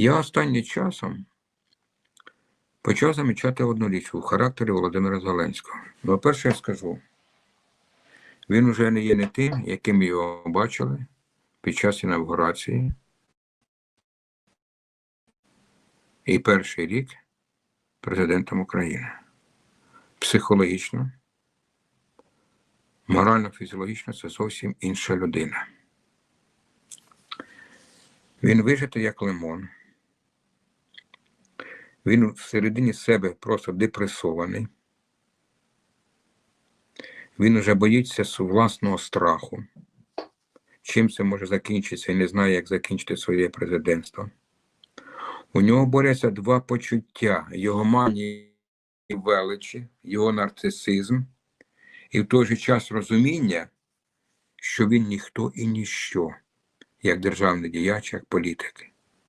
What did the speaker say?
Я останнім часом почав замічати одну річ у характері Володимира Зеленського. Ну, перше я скажу, він уже не є не тим, яким його бачили під час інавгурації. І перший рік президентом України. Психологічно, морально-фізіологічно це зовсім інша людина. Він вижитий як лимон. Він всередині себе просто депресований. Він уже боїться власного страху. Чим це може закінчитися і не знає, як закінчити своє президентство. У нього борються два почуття: його манії величі, його нарцисизм, і в той же час розуміння, що він ніхто і ніщо, як державний діяч, як політик.